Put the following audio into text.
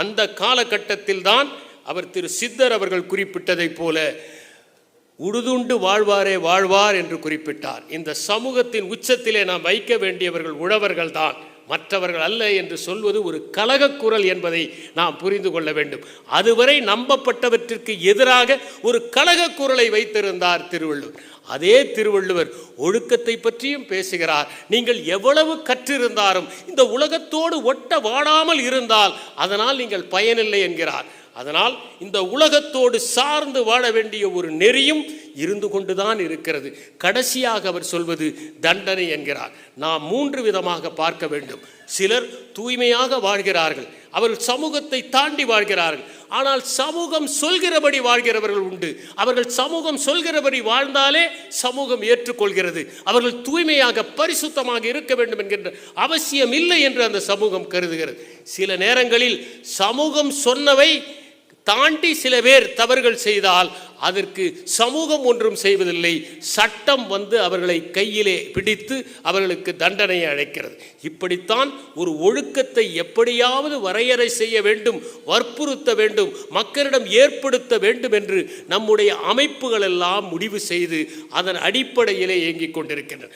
அந்த காலகட்டத்தில் தான் அவர் திரு சித்தர் அவர்கள் குறிப்பிட்டதைப் போல உடுதுண்டு வாழ்வாரே வாழ்வார் என்று குறிப்பிட்டார். இந்த சமூகத்தின் உச்சத்திலே நாம் வைக்க வேண்டியவர்கள் உழவர்கள் தான் மற்றவர்கள் அல்ல என்று சொல்வது ஒரு கலகக் குரல் என்பதை நாம் புரிந்து கொள்ள வேண்டும். அதுவரை நம்பப்பட்டவற்றிற்கு எதிராக ஒரு கலகக் குரலை வைத்திருந்தார் திருவள்ளுவர். அதே திருவள்ளுவர் ஒழுக்கத்தை பற்றியும் பேசுகிறார். நீங்கள் எவ்வளவு கற்றிருந்தாலும் இந்த உலகத்தோடு ஒட்ட வாடாமல் இருந்தால் அதனால் நீங்கள் பயனில்லை என்கிறார். அதனால் இந்த உலகத்தோடு சார்ந்து வாழ வேண்டிய ஒரு நெறியும் இருந்து கொண்டுதான் இருக்கிறது. கடைசியாக அவர் சொல்வது தண்டனை என்கிறார். நாம் மூன்று விதமாக பார்க்க வேண்டும். சிலர் தூய்மையாக வாழ்கிறார்கள். அவர்கள் சமூகத்தை தாண்டி வாழ்கிறார்கள். ஆனால் சமூகம் சொல்கிறபடி வாழ்கிறவர்கள் உண்டு. அவர்கள் சமூகம் சொல்கிறபடி வாழ்ந்தாலே சமூகம் ஏற்றுக்கொள்கிறது. அவர்கள் தூய்மையாக பரிசுத்தமாக இருக்க வேண்டும் என்கின்ற அவசியம் இல்லை என்று அந்த சமூகம் கருதுகிறது. சில நேரங்களில் சமூகம் சொன்னவை தாண்டி சில பேர் தவறுகள் செய்தால் அதற்கு சமூகம் ஒன்றும் செய்வதில்லை. சட்டம் வந்து அவர்களை கையிலே பிடித்து அவர்களுக்கு தண்டனை அழைக்கிறது இப்படித்தான் ஒரு ஒழுக்கத்தை எப்படியாவது வரையறை செய்ய வேண்டும் வற்புறுத்த வேண்டும் மக்களிடம் ஏற்படுத்த வேண்டும் என்று நம்முடைய அமைப்புகள் எல்லாம் முடிவு செய்து அதன் அடிப்படையிலே இயங்கிக் கொண்டிருக்கின்றன.